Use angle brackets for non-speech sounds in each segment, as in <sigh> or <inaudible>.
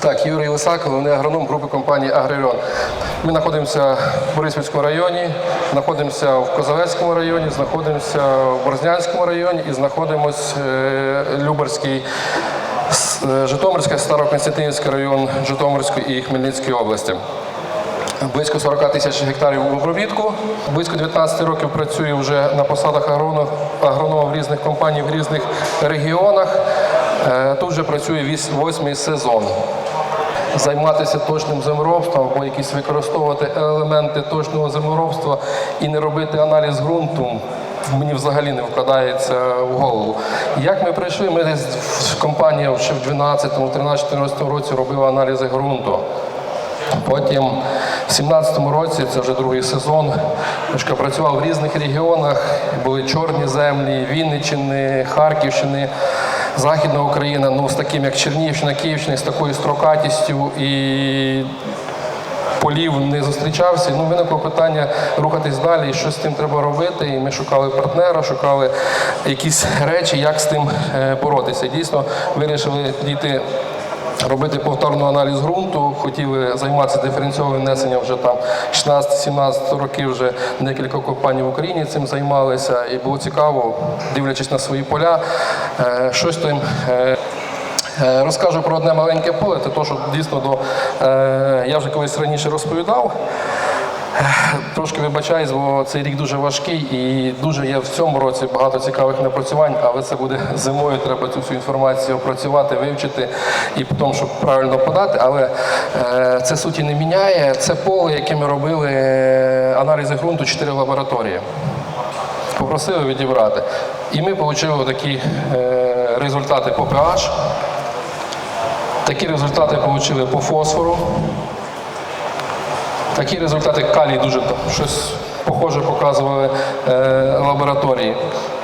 Так, Юрій Лисак, головний агроном групи компанії Аграріон. Ми знаходимося в Бориспільському районі, знаходимося в Козовецькому районі, знаходимося в Борзнянському районі і знаходимося в Любарській, С- е, Житомирський, Староконстантинівський район Житомирської і Хмельницької області. Близько 40 тисяч гектарів у обробітку. Близько 19 років працюю вже на посадах агронома, в різних компаній, в різних регіонах. Е, Тут вже працює восьмий сезон. Займатися точним землеробством або якісь використовувати елементи точного землеробства і не робити аналіз ґрунту. Мені взагалі не вкладається в голову. Як ми прийшли, ми десь в компанія ще в 12, 13, 14 році робила аналізи ґрунту. Потім в 17-му році, це вже другий сезон, Мишка працював в різних регіонах, були чорні землі, Вінниччини, Харківщини, Західна Україна, ну з таким як Чернігівщина, Київщина, з такою строкатістю і полів не зустрічався. Ну, виникло питання рухатись далі, і що з тим треба робити. І ми шукали партнера, шукали якісь речі, як з тим е, боротися. Дійсно, вирішили дійти. Робити повторний аналіз ґрунту, хотіли займатися диференційовим внесенням вже там 16-17 років. Вже декілька компаній в Україні цим займалися, і було цікаво, дивлячись на свої поля, щось тим е, Е, Розкажу про одне маленьке поле, це то, що дійсно до е, я вже колись раніше розповідав. Е, Трошки вибачаюсь, бо цей рік дуже важкий і дуже є в цьому році багато цікавих напрацювань, але це буде зимою. Треба цю всю інформацію опрацювати, вивчити і потім, щоб правильно подати. Але е, це суті не міняє. Це поле, яке ми робили е, аналізи ґрунту 4 лабораторії попросили відібрати. І ми отримали такі е, результати по pH. Такі результати отримали по фосфору. Такі результати калій дуже щось похоже показували е, лабораторії.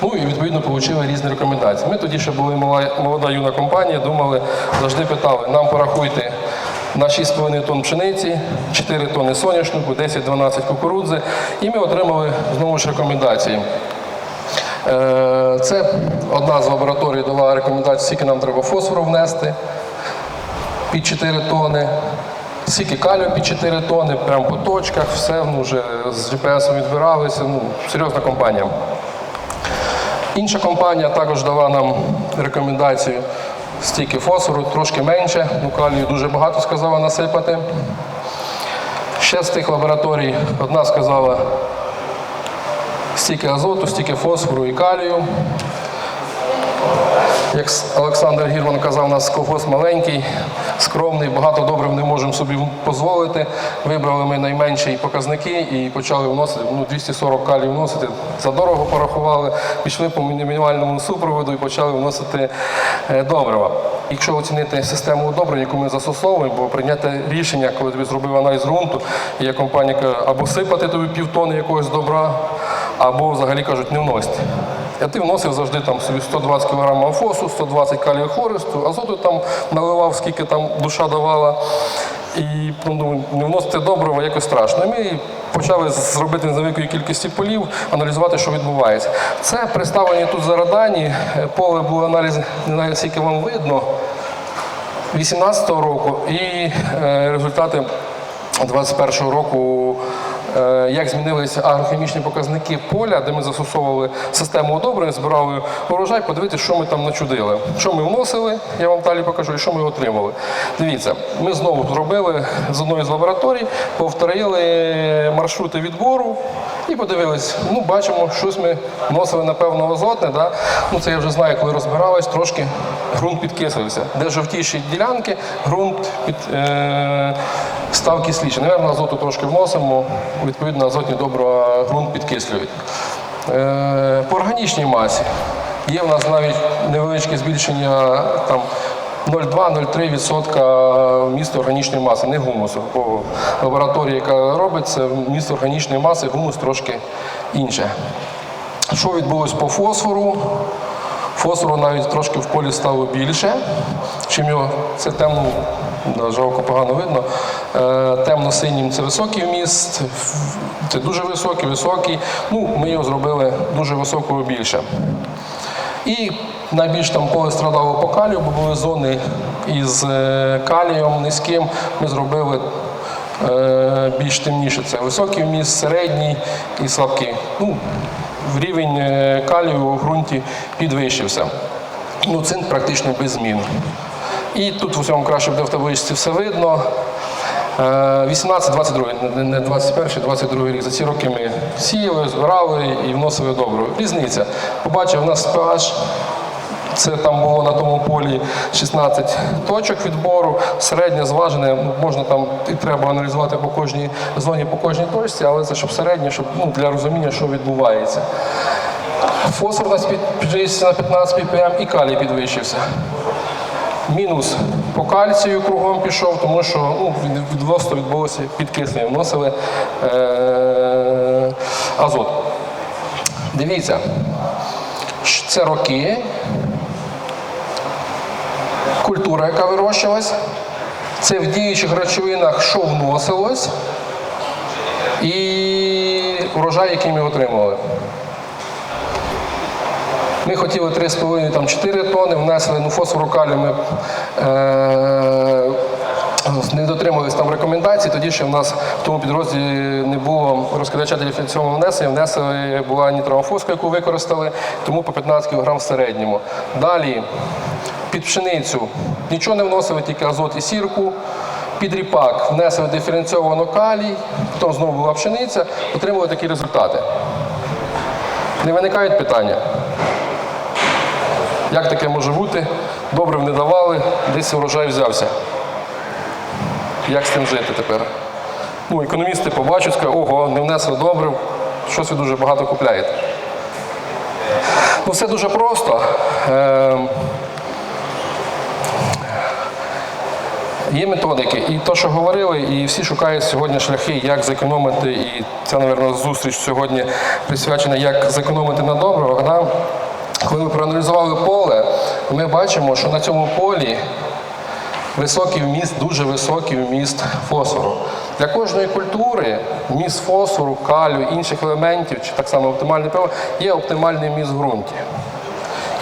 Ну і відповідно отримали різні рекомендації. Ми тоді ще були мала- молода юна компанія, думали, завжди питали, нам порахуйте на 6,5 тонн пшениці, 4 тонни соняшнику, 10-12 кукурудзи. І ми отримали знову ж рекомендації. Е, Це одна з лабораторій дала рекомендацію, скільки нам треба фосфору внести під 4 тони, скільки калію під 4 тони, прямо по точках, все ну, вже з GPS відбиралися. Ну, серйозна компанія. Інша компанія також дала нам рекомендацію стільки фосфору, трошки менше, ну калію дуже багато сказала насипати. Ще з тих лабораторій одна сказала стільки азоту, стільки фосфору і калію. Як Олександр Гірман казав, у нас колхоз маленький, скромний, багато добрив не можемо собі дозволити. Вибрали ми найменші показники і почали вносити, ну 240 калій вносити. Задорого порахували, пішли по мінімальному супроводу і почали вносити е, добрива. Якщо оцінити систему удобрень, яку ми застосовуємо, бо прийняти рішення, коли тобі зробив аналіз ґрунту, і є компанія каже, або сипати тобі півтони якогось добра, або взагалі кажуть, не вносьте. Я ти вносив завжди там собі 120 кг амфосу, 120 калію хлористу, азоту там наливав, скільки там душа давала. І ну, думаю, не вносити доброго якось страшно. І ми почали з невеликої кількості полів, аналізувати, що відбувається. Це представлені тут зараз дані. Е, Поле було аналіз, не знаю, скільки вам видно, 18-го року і е, результати 21-го року, як змінилися агрохімічні показники поля, де ми застосовували систему удобрень, збирали урожай, подивитися, що ми там начудили. Що ми вносили, я вам далі покажу, і що ми отримали. Дивіться, ми знову зробили з одної з лабораторій, повторили маршрути відбору і подивились. Ну, бачимо, щось ми вносили, напевно, азотне. Да? Ну, це я вже знаю, коли розбирались, трошки ґрунт підкислився. Де жовтіші ділянки, ґрунт під, е, став кисліше. Наверно, азоту трошки вносимо, відповідно, азотні добрива ґрунт підкислюють. Е, по органічній масі є в нас навіть невеличке збільшення там, 0,2-0,3% вмісту органічної маси, не гумусу. По лабораторії, яка робить, це вміст органічної маси, гумус трошки інше. Що відбулося по фосфору? Фосфору навіть трошки в полі стало більше, чим його це темно, жалко погано видно. Е, темно-синім це високий вміст, це дуже високий, високий. Ну, ми його зробили дуже високого більше. І Найбільш там поле страдало по калію, бо були зони із е, калієм низьким. Ми зробили е, більш темніше. Це високий вміст, середній і слабкий. Ну, рівень калію у ґрунті підвищився. Ну, цинк практично без змін. І тут в усьому краще буде в табличці все видно. Е, 18-22, не- не 21, 22 рік. За ці роки ми сіяли, збирали і вносили добру. Різниця. Побачив, у нас pH, це там було на тому полі 16 точок відбору, середнє зважене, можна там і треба аналізувати по кожній зоні, по кожній точці, але це щоб середнє, щоб ну, для розуміння, що відбувається. Фосфорність під- підвищився на 15 ppm і калій підвищився. Мінус по кальцію кругом пішов, тому що ну, від- відносно відбулося підкислення, вносили е- азот. Дивіться, це роки, культура, яка вирощувалась, це в діючих речовинах, що вносилось, і урожай, який ми отримували. Ми хотіли 3,5 там 4 тони, внесли ну, фосфору калію ми е, не дотримувалися там рекомендацій, тоді ще в нас в тому підрозділі не було розкидача диференційного внесення, внесли була нітроамофоска, яку використали, тому по 15 кг в середньому. Далі під пшеницю нічого не вносили, тільки азот і сірку. Під ріпак внесли диференційовано калій, потім знову була пшениця, отримали такі результати. Не виникають питання. Як таке може бути? Добрив не давали, десь урожай взявся. Як з цим жити тепер? Ну, економісти побачать, скажуть, ого, не внесли добрив, щось ви дуже багато купляєте. Ну, все дуже просто. Ем, Є методики, і то, що говорили, і всі шукають сьогодні шляхи, як зекономити, і це, мабуть, зустріч сьогодні присвячена, як зекономити на добриво. Да? Коли ми проаналізували поле, ми бачимо, що на цьому полі високий вміст, дуже високий вміст фосфору. Для кожної культури вміст фосфору, калію, інших елементів, чи так само оптимальний пиво, є оптимальний вміст в ґрунті.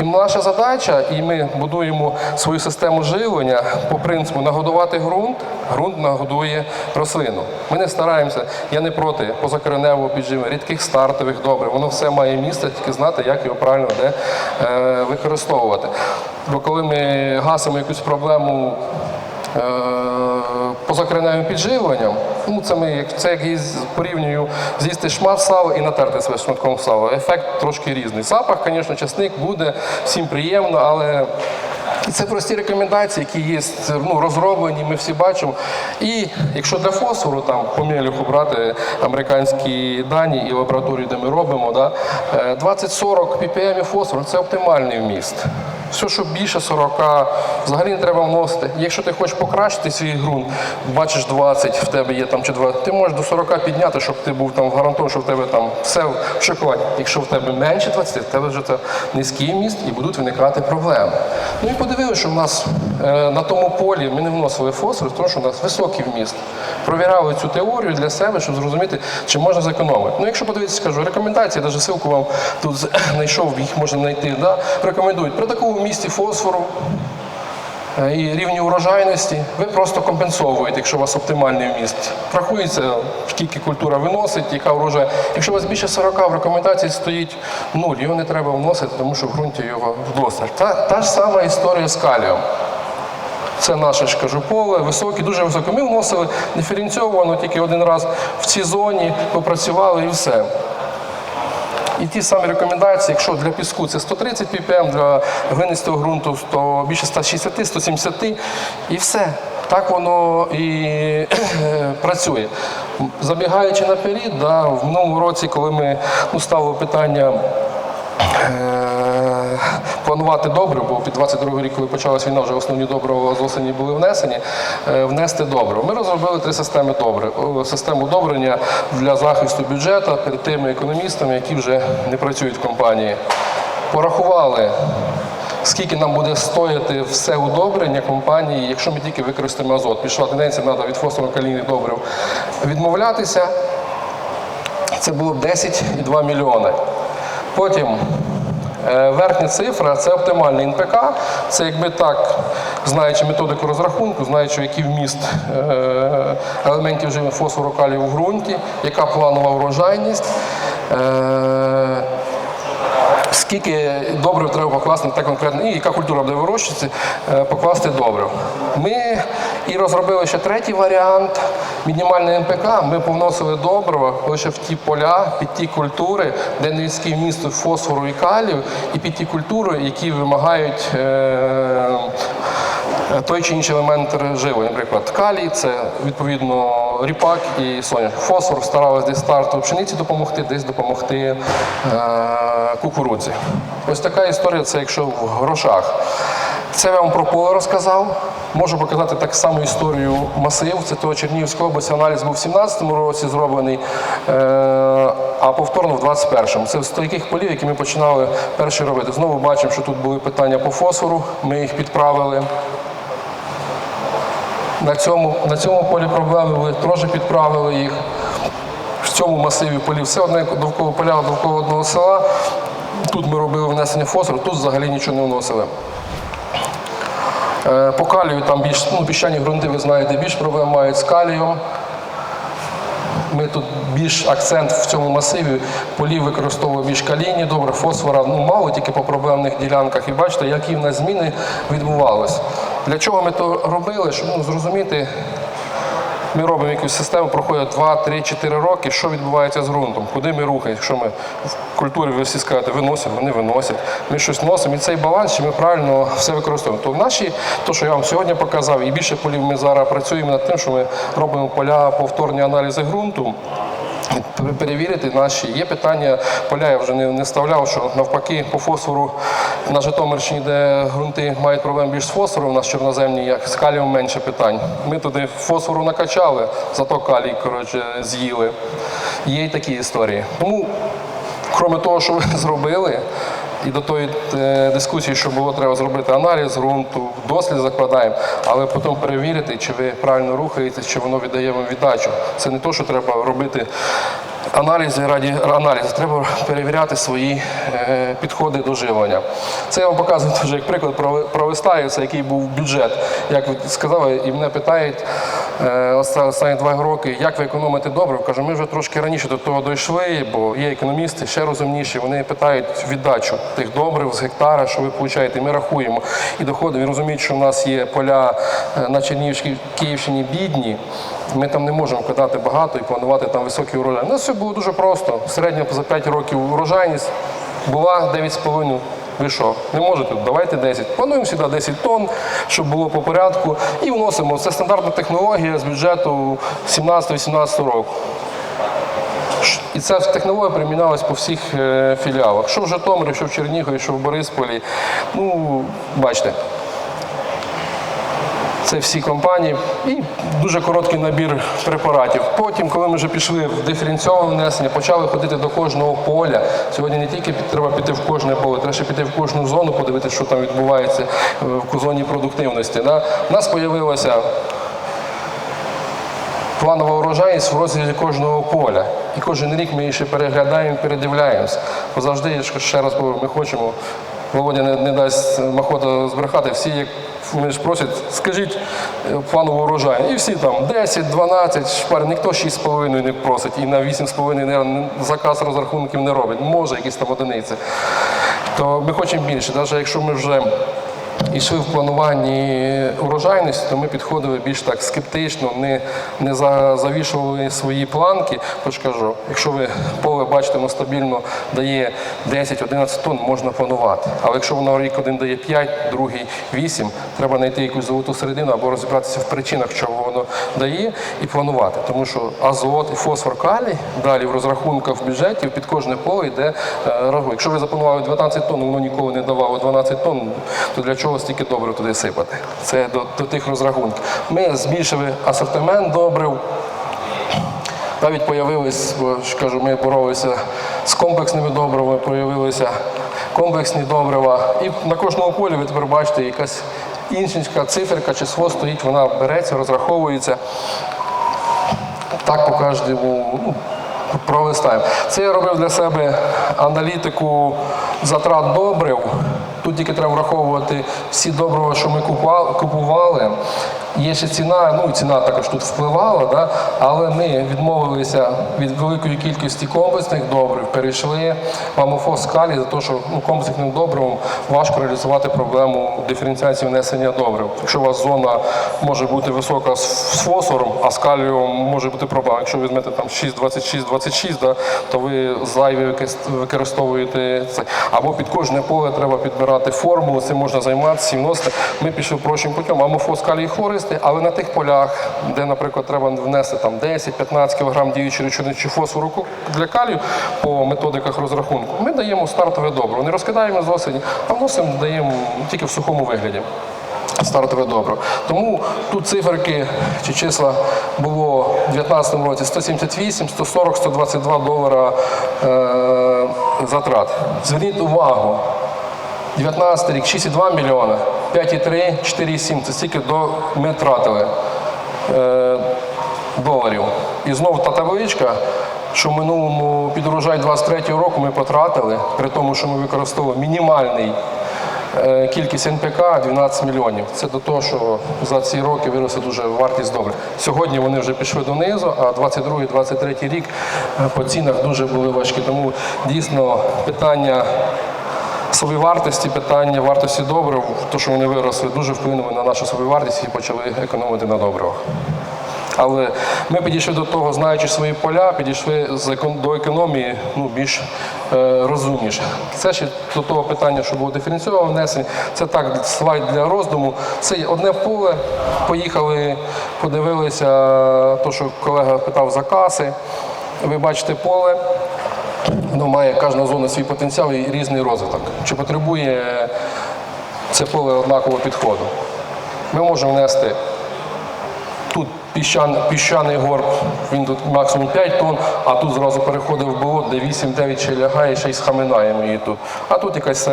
І наша задача, і ми будуємо свою систему живлення по принципу нагодувати ґрунт, ґрунт нагодує рослину. Ми не стараємося, я не проти позакореневого підживлення, рідких стартових добрив. Воно все має місце, тільки знати, як його правильно де е, використовувати. Бо коли ми гасимо якусь проблему е, позакореневим підживленням, ну це ми це як порівнюю з'їсти шмат сала і натерти себе шматком сала. Ефект трошки різний. Запах, звісно, часник буде всім приємно, але і це прості рекомендації, які є ну, розроблені, ми всі бачимо. І якщо для фосфору, там по мелюху брати американські дані і лабораторії, де ми робимо, да, е, 20-40 ppm фосфору це оптимальний вміст. Все, що більше 40, взагалі не треба вносити. Якщо ти хочеш покращити свій ґрунт, бачиш 20, в тебе є там чи 20, ти можеш до 40 підняти, щоб ти був там гарантовано, що в тебе там все в шоколаді. Якщо в тебе менше 20, в тебе вже це низький міст і будуть виникати проблеми. Ну і подивилися, що в нас е, на тому полі ми не вносили фосфор, тому що у нас високий вміст. Провіряли цю теорію для себе, щоб зрозуміти, чи можна зекономити. Ну, якщо подивитися, скажу, рекомендації, навіть ссылку вам тут <clears throat> знайшов, їх можна знайти. Да? Рекомендують при вмісті фосфору е, і рівні урожайності, ви просто компенсовуєте, якщо у вас оптимальний вміст. Рахується, скільки культура виносить, яка урожай. Якщо у вас більше 40, в рекомендації стоїть нуль, його не треба вносити, тому що в ґрунті його вдосталь. Та, та ж сама історія з калієм. Це наше ж кажу поле, високе, дуже високе. Ми вносили диференційовано тільки один раз в цій зоні, попрацювали і все. І ті самі рекомендації, якщо для піску це 130 ppm, для глинистого ґрунту то більше 160, 170 і все. Так воно і <coughs> працює. Забігаючи наперед, да, в минулому році, коли ми ну, ставили питання е, планувати добре, бо під 22 рік, коли почалась війна, вже основні добрива з осені були внесені, е, внести добре. Ми розробили три системи добре. Систему добрення для захисту бюджету перед тими економістами, які вже не працюють в компанії. Порахували, скільки нам буде стояти все удобрення компанії, якщо ми тільки використаємо азот. Пішла тенденція, треба від фосфорно-калійних добрив відмовлятися. Це було 10,2 мільйони. Потім Е, Верхня цифра це оптимальний НПК. Це якби так, знаючи методику розрахунку, знаючи, який вміст е, елементів живих фосфору калію в ґрунті, яка планова врожайність. Е, Скільки добрив треба покласти на те конкретне, і яка культура буде вирощуватися, е, покласти добрив. Ми і розробили ще третій варіант. Мінімальний НПК. Ми повносили добрива лише в ті поля, під ті культури, де низький вміст фосфору і калію, і під ті культури, які вимагають. е, той чи інший елемент живлення. Наприклад, калій це відповідно ріпак і соня. Фосфор старалась десь старту пшениці допомогти, десь допомогти е, кукурудзі. Ось така історія, це якщо в грошах. Це я вам про поле розказав. Можу показати так само історію масив. Це того Чернігівської області. Аналіз був в 17-му році зроблений, е, а повторно в 21-му. Це з таких полів, які ми починали перші робити. Знову бачимо, що тут були питання по фосфору. Ми їх підправили. На цьому, на цьому полі проблеми були, теж підправили їх. В цьому масиві полів все одне довкола поля, довкола одного села. Тут ми робили внесення фосфору, тут взагалі нічого не вносили. Е, По калію там більш ну, піщані ґрунти, ви знаєте, більш проблем мають з калієм. Ми тут більш акцент в цьому масиві полів використовуємо більш калійні, добре, фосфора ну мало тільки по проблемних ділянках. І бачите, які в нас зміни відбувалися. Для чого ми то робили? Щоб ну, зрозуміти, ми робимо якусь систему, проходять 2, 3, 4 роки, що відбувається з ґрунтом, куди ми рухаємо. Якщо ми в культурі, ви всі скажете, виносимо, вони виносять, ми щось носимо, і цей баланс, чи ми правильно все використовуємо. То в наші, то, що я вам сьогодні показав, і більше полів ми зараз працюємо над тим, що ми робимо поля повторні аналізи ґрунту. Пер- Перевірити наші є питання. Поля я вже не, не вставляв, що навпаки по фосфору на Житомирщині, де ґрунти мають проблем більш з фосфором, у нас чорноземні, як з калієм менше питань. Ми туди фосфору накачали, зато калій коротше, з'їли. Є й такі історії. Тому, крім того, що ви <laughs> зробили, і до тої е, дискусії, що було треба зробити аналіз ґрунту, дослід закладаємо, але потім перевірити, чи ви правильно рухаєтесь, чи воно віддає вам віддачу. Це не то, що треба робити аналізи раді аналізу. Треба перевіряти свої е, підходи до живлення. Це я вам показую теж як приклад про, Вистаївця, який був бюджет. Як ви сказали, і мене питають е, оста- останні два роки, як ви економите добре. Кажу, ми вже трошки раніше до того дійшли, бо є економісти ще розумніші. Вони питають віддачу тих добрив з гектара, що ви получаєте. Ми рахуємо і доходимо. І розуміють, що в нас є поля е, на Чернігівській Київщині бідні. Ми там не можемо кидати багато і планувати там високий урожай. У нас все було дуже просто. Середня за 5 років урожайність була 9,5. Ви що, не можете? Давайте 10. Плануємо сюди 10 тонн, щоб було по порядку. І вносимо. Це стандартна технологія з бюджету 17-18 року. І ця технологія примінялась по всіх е, філіалах. Що в Житомирі, що в Чернігові, що в Борисполі. Ну, бачите. Це всі компанії і дуже короткий набір препаратів. Потім, коли ми вже пішли в диференційоване внесення, почали ходити до кожного поля. Сьогодні не тільки треба піти в кожне поле, треба ще піти в кожну зону, подивитися, що там відбувається е, в зоні продуктивності. У нас з'явилося планова урожайність в розрізі кожного поля. І кожен рік ми її ще переглядаємо, передивляємося. Бо завжди, ще раз говорю, ми хочемо, Володя не, не дасть махота збрехати, всі як ж просять, скажіть е, планову урожай. І всі там 10, 12, шпар, ніхто 6,5 не просить і на 8,5 не, не- заказ розрахунків не робить. Може, якісь там одиниці. То ми хочемо більше, навіть якщо ми вже йшли в плануванні урожайності, то ми підходили більш так скептично, не, не за- завішували свої планки. Тож кажу, якщо ви поле бачите, воно стабільно дає 10-11 тонн, можна планувати. Але якщо воно рік один дає 5, другий 8, треба знайти якусь золоту середину або розібратися в причинах, чого воно дає, і планувати. Тому що азот і фосфор калій далі в розрахунках в бюджеті під кожне поле йде е, рагу. Якщо ви запланували 12 тонн, воно ніколи не давало 12 тонн, то для чого стільки добрив туди сипати? Це до, до тих розрахунків. Ми збільшили асортимент добрив. Навіть появились, бо ж кажу, ми боролися з комплексними добривами, появилися комплексні добрива. І на кожному полі ви тепер бачите якась іншенька циферка, число стоїть, вона береться, розраховується. Так по кожному ну, пролистаємо. Це я робив для себе аналітику затрат добрив. Тут тільки треба враховувати всі добрива, що ми купували. Є ще ціна, ну і ціна також тут впливала, да? але ми відмовилися від великої кількості комплексних добрив, перейшли в амофос калій за те, що ну, комплексним добривом важко реалізувати проблему диференціації внесення добрив. Якщо у вас зона може бути висока з фосфором, а з може бути проблема. Якщо ви візьмете там 6,26-26, да, то ви зайві використовуєте це. Або під кожне поле треба підбирати формулу, цим можна займатися і вносити. Ми пішли прочим путем. Амофос калій хлористий, але на тих полях, де, наприклад, треба внести там 10-15 кг діючої речовини чи фосфору для калію по методиках розрахунку, ми даємо стартове добро. Не розкидаємо з осені, а вносимо даємо тільки в сухому вигляді стартове добро. Тому тут циферки чи числа було в 2019 році 178, 140, 122 долара е, затрат. Зверніть увагу, 19 рік 6,2 мільйона, 5,3, 4,7 це стільки до, ми тратили е, доларів. І знову та табличка, що в минулому під урожай 23 року ми потратили, при тому, що ми використовували мінімальний Е, Кількість НПК 12 мільйонів. Це до того, що за ці роки виросла дуже вартість добре. Сьогодні вони вже пішли донизу, а 22-23 рік е, по цінах дуже були важкі. Тому дійсно питання собівартості, питання вартості добрив, то, що вони виросли, дуже вплинули на нашу собівартість і почали економити на добривах. Але ми підійшли до того, знаючи свої поля, підійшли до економії ну, більш е, розумніше. Це ще до того питання, що було диференційоване внесення. Це так, слайд для роздуму. Це одне поле. Поїхали, подивилися, то, що колега питав за каси. Ви бачите поле. Воно має кожна зона свій потенціал і різний розвиток. Чи потребує це поле однакового підходу? Ми можемо внести Тут піщан, піщаний горб, він тут максимум 5 тонн, а тут зразу переходив в болот, де 8-9 ще лягає, ще й схаминаємо її тут. А тут якийсь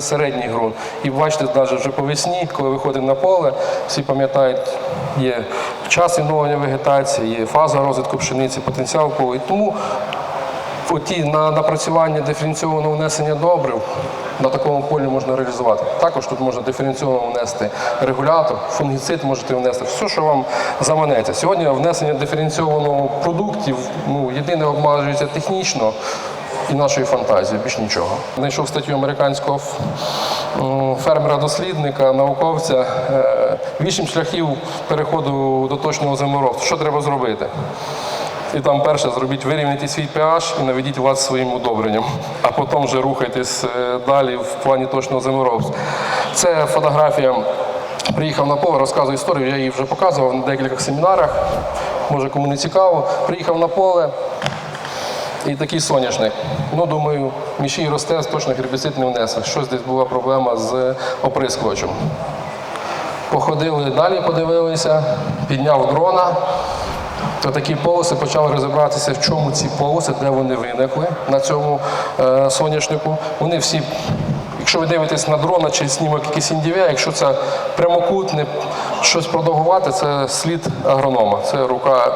середній ґрунт. І бачите, навіть вже по весні, коли виходимо на поле, всі пам'ятають, є час відновлення вегетації, є фаза розвитку пшениці, потенціал поля. І тому оті на напрацювання диференційованого внесення добрив на такому полі можна реалізувати. Також тут можна диференційовано внести регулятор, фунгіцид можете внести, все, що вам заманеться. Сьогодні внесення диференційованого продуктів ну, єдине обмежується технічно і нашою фантазією, більш нічого. Знайшов статтю американського фермера-дослідника, науковця, е, вісім шляхів переходу до точного землеробства. Що треба зробити? І там перше зробіть, вирівняйте свій pH і наведіть вас своїм удобренням, а потім вже рухайтесь е, далі в плані точного землеробства. Це фотографія. Приїхав на поле, розказую історію, я її вже показував на декількох семінарах. Може кому не цікаво. Приїхав на поле і такий соняшник. Ну, думаю, мішій росте, точно гербіцид не внесе. Щось десь була проблема з оприскувачем. Походили далі, подивилися, підняв дрона. То такі полоси почали розібратися, в чому ці полоси, де вони виникли на цьому е, соняшнику. Вони всі, якщо ви дивитесь на дрона чи знімок якийсь індивія, якщо це прямокутне, щось продовгувати, це слід агронома. Це рука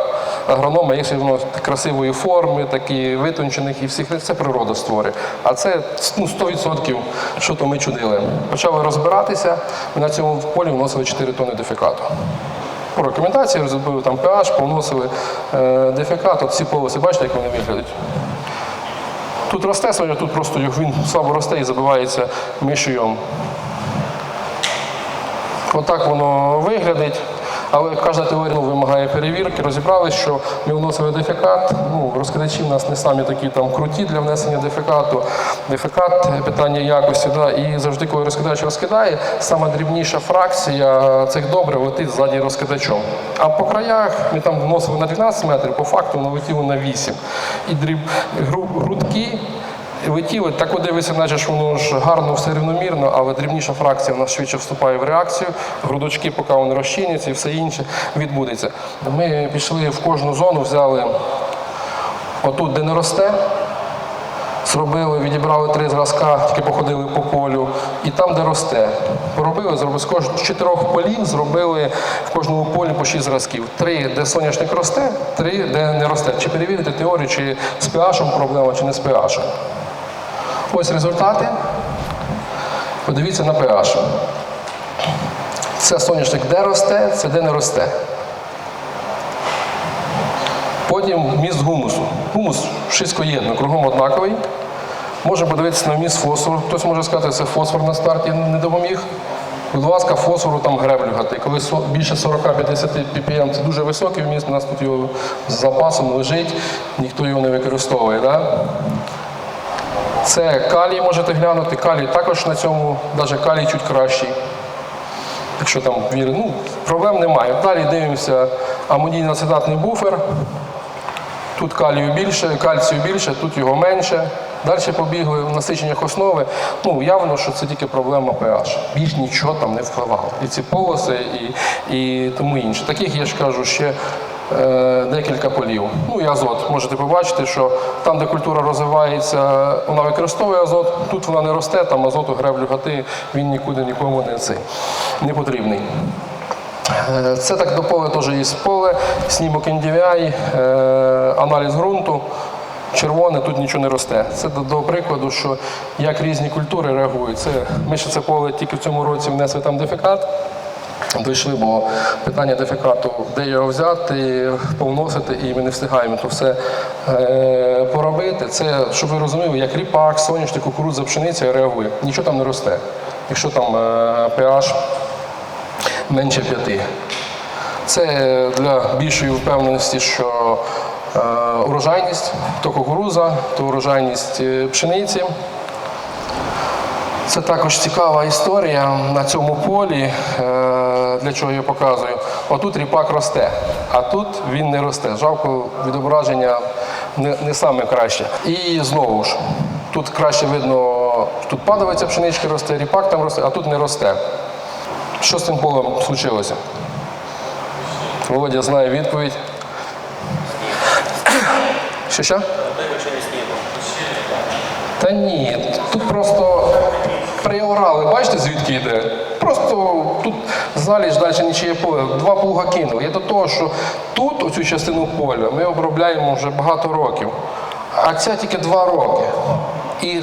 агронома, якщо воно красивої форми, такі витончених і всіх, це природа створює. А це ну, 100%, що то ми чудили. Почали розбиратися, ми на цьому полі вносили 4 тонни дефікату по рекомендації розробили там pH, повносили е, дефікат, от ці полоси, бачите, як вони виглядають. Тут росте соня, тут просто він слабо росте і забивається мішуйом. Отак воно виглядить. Але кожна теорія ну, вимагає перевірки. Розібрали, що ми вносили дефекат. Ну, розкидачі в нас не самі такі там круті для внесення дефекату. Дефекат питання якості. Да. І завжди, коли розкидач розкидає, сама дрібніша фракція цих добрив летить ззаді розкидачом. А по краях ми там вносили на 12 метрів, по факту воно летіло на 8. І дріб, гру- грудки летіли, так от дивиться, наче ж воно ж гарно, все рівномірно, але дрібніша фракція в нас швидше вступає в реакцію. Грудочки, поки вони розчиняться і все інше відбудеться. Ми пішли в кожну зону, взяли отут, де не росте. Зробили, відібрали три зразка, тільки походили по полю, і там, де росте. Поробили, зробили з кожного чотирьох полів, зробили в кожному полі по шість зразків. Три, де соняшник росте, три, де не росте. Чи перевірити теорію, чи з pH проблема, чи не з pH. Ось результати. Подивіться на pH. Це соняшник де росте, це де не росте. Потім міст гумусу. Гумус шискоєдно, кругом однаковий. Можемо подивитися на вміст фосфору. Хтось може сказати, це фосфор на старті не допоміг. Будь ласка, фосфору там греблю гати. Коли більше 40-50 ppm це дуже високий вміст, у нас тут його з запасом лежить, ніхто його не використовує. Да? Це калій можете глянути. Калій також на цьому, навіть калій чуть кращий. Якщо там віри, ну, проблем немає. Далі дивимося амонійно-ацетатний буфер. Тут калію більше, кальцію більше, тут його менше. Далі побігли в насиченнях основи. Ну, явно, що це тільки проблема pH. Більш нічого там не впливало. І ці полоси, і, і тому інше. Таких, я ж кажу, ще декілька полів. Ну і азот. Можете побачити, що там, де культура розвивається, вона використовує азот, тут вона не росте, там азоту греблю гати, він нікуди нікому не, цей, не потрібний. Е, Це так до поля теж є поле, снімок NDVI, е, аналіз ґрунту. Червоне, тут нічого не росте. Це до, до прикладу, що як різні культури реагують. Це, ми ще це поле тільки в цьому році внесли там дефекат. Дійшли, бо питання дефекату, де його взяти, повносити, і ми не встигаємо то все е, поробити. Це, щоб ви розуміли, як ріпак, соняшник, кукурудза, пшениця реагує. Нічого там не росте. Якщо там е, pH менше п'яти. Це для більшої впевненості, що е, урожайність то кукуруза, то урожайність е, пшениці. Це також цікава історія на цьому полі, е, для чого я показую. Отут ріпак росте, а тут він не росте. Жалко, відображення не, не саме краще. І знову ж, тут краще видно, тут падавиця пшенички росте, ріпак там росте, а тут не росте. Що з цим полем случилося? Володя знає відповідь. Що що? Та ні, тут просто приорали, бачите, звідки йде? Просто тут заліж далі нічиє поле, два плуга кинули. Я до того, що тут, оцю частину поля, ми обробляємо вже багато років, а ця тільки два роки. І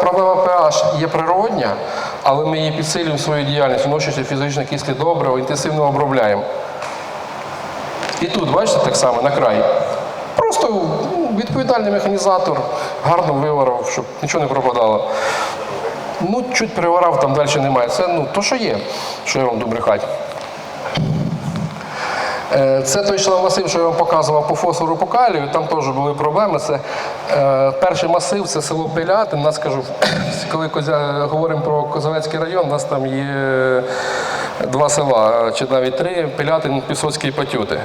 проблема PH є природня, але ми її підсилюємо свою діяльність, вносячи фізично кислі добрива, інтенсивно обробляємо. І тут, бачите, так само на край. Просто ну, відповідальний механізатор гарно виварив, щоб нічого не пропадало. Ну, чуть приварав, там далі немає. Це ну, то, що є, що я вам буду брехати. Е, Це той член масив, що я вам показував по фосфору по калію, там теж були проблеми. Це е, перший масив це село Пилятин. Нас кажу, <clears throat> коли козя, говоримо про Козовецький район, у нас там є два села, чи навіть три Пилятин, Пісоцький і Патюти.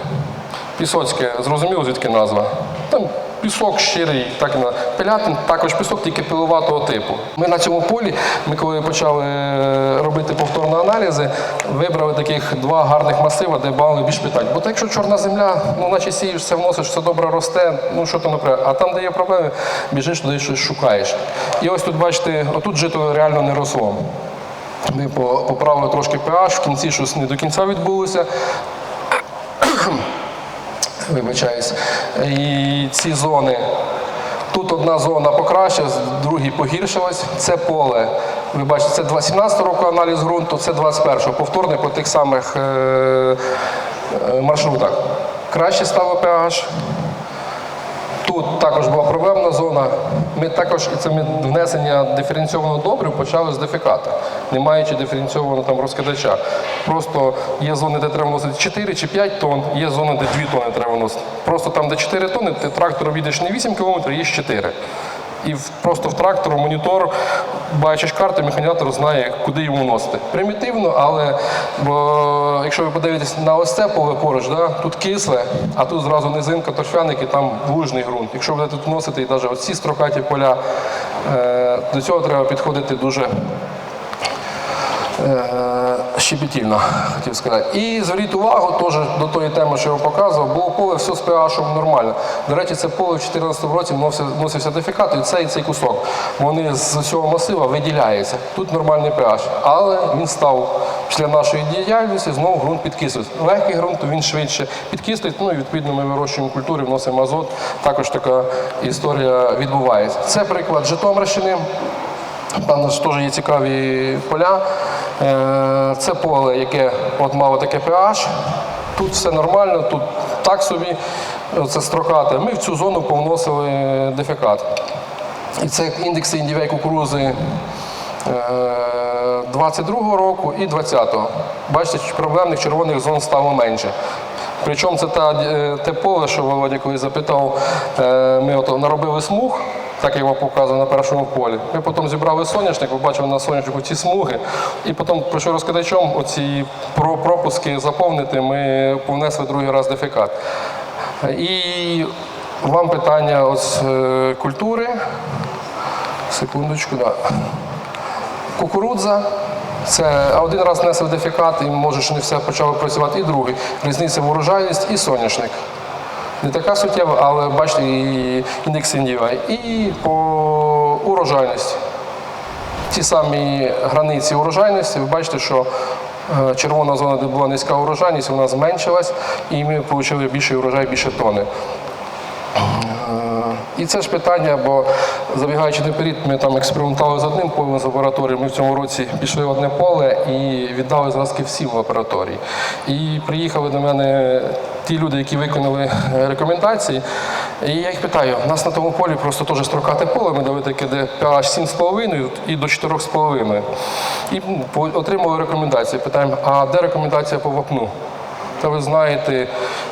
Пісоцьке, зрозуміло, звідки назва. Там пісок щирий, так на Пилятин, також пісок, тільки пиловатого типу. Ми на цьому полі, ми коли почали е, робити повторні аналізи, вибрали таких два гарних масива, де мали більш питань. Бо так, якщо чорна земля, ну наче сієш, все вносиш, все добре росте, ну що там наприклад. А там, де є проблеми, біжиш туди щось шукаєш. І ось тут бачите, отут жито реально не росло. Ми поправили трошки pH, в кінці щось не до кінця відбулося. Вибачаюсь. І ці зони. Тут одна зона покращилась, другій погіршилась. Це поле. Ви бачите, це 2017 року аналіз ґрунту, це 21-го. Повторний по тих самих е, е, маршрутах. Краще стало pH. Тут також була проблемна зона. Ми також і це внесення диференційованого добрив почали з дефіката, не маючи диференційованого там розкидача. Просто є зони, де треба вносити 4 чи 5 тонн, є зони, де 2 тонни треба вносити. Просто там, де 4 тонни, ти трактором їдеш не 8 км, є 4. І в- просто в трактору монітор, бачиш карти, механізатор знає, куди йому носити. Примітивно, але бо, якщо ви подивитесь на ось це поле поруч, да, тут кисле, а тут зразу низинка, торфяник і там лужний ґрунт. Якщо ви тут носити і навіть оці строкаті поля, е, до цього треба підходити дуже е, щепетільно, хотів сказати. І зверніть увагу теж до тої теми, що я показував, було поле все з pH нормально. До речі, це поле в 2014 році вносив- вносився дефікат, і цей цей кусок. Вони з цього масива виділяються. Тут нормальний pH. Але він став після нашої діяльності знову ґрунт підкислює. Легкий ґрунт, він швидше підкислює, ну і відповідно ми вирощуємо культури, вносимо азот. Також така історія відбувається. Це приклад Житомирщини. Там теж є цікаві поля. Е, Це поле, яке от мало таке pH. Тут все нормально, тут так собі, це строкате. Ми в цю зону повносили дефекат. І це індекси індівей кукурузи 22-го року і 20-го. Бачите, проблемних червоних зон стало менше. Причому це та, е, те поле, що Володя коли запитав, е, ми ото наробили смуг, так як вам показував на першому полі. Ми потім зібрали соняшник, ви бачили на соняшнику ці смуги, і потім прийшов розкидачом оці пропуски заповнити, ми повнесли другий раз дефекат. І вам питання ось е, культури. Секундочку, да. Кукурудза. Це один раз внесли дефікат, і може ще не все почало працювати. І другий. Різниця в урожайність і соняшник. Не така суттєва, але бачите, і індекс індіва. І по урожайності. Ті самі границі урожайності, ви бачите, що е, червона зона, де була низька урожайність, вона зменшилась, і ми отримали більший урожай, більше тони. І це ж питання, бо забігаючи наперед, ми там експериментували з одним полем з лабораторії. Ми в цьому році пішли в одне поле і віддали зразки всім в лабораторії. І приїхали до мене ті люди, які виконали е, рекомендації. І я їх питаю: у нас на тому полі просто теж строкате поле, ми дали таке, де pH 7,5 і до 4,5. І отримали рекомендації. Питаємо, а де рекомендація по вапну? Та ви знаєте,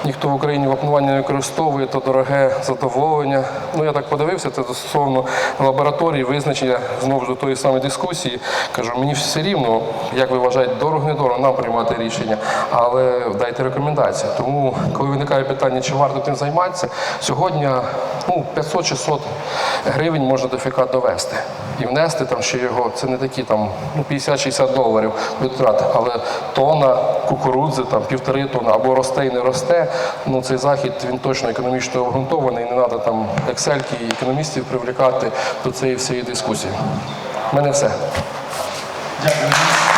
ніхто в Україні вапнування не використовує, то дороге задоволення. Ну я так подивився, це стосовно лабораторії, визначення знову ж до тої самої дискусії. Кажу, мені все рівно, як ви вважаєте, дорого, не дорого, нам приймати рішення, але дайте рекомендації. Тому, коли виникає питання, чи варто тим займатися, сьогодні ну, 500-600 гривень можна дефікат довести. І внести там ще його, це не такі там ну, 50-60 доларів витрат, але тона кукурудзи, там півтори тонни, або росте і не росте. Ну цей захід він точно економічно обґрунтований. Не треба там ексельки і економістів привлікати до цієї всієї дискусії. У мене все. Дякую.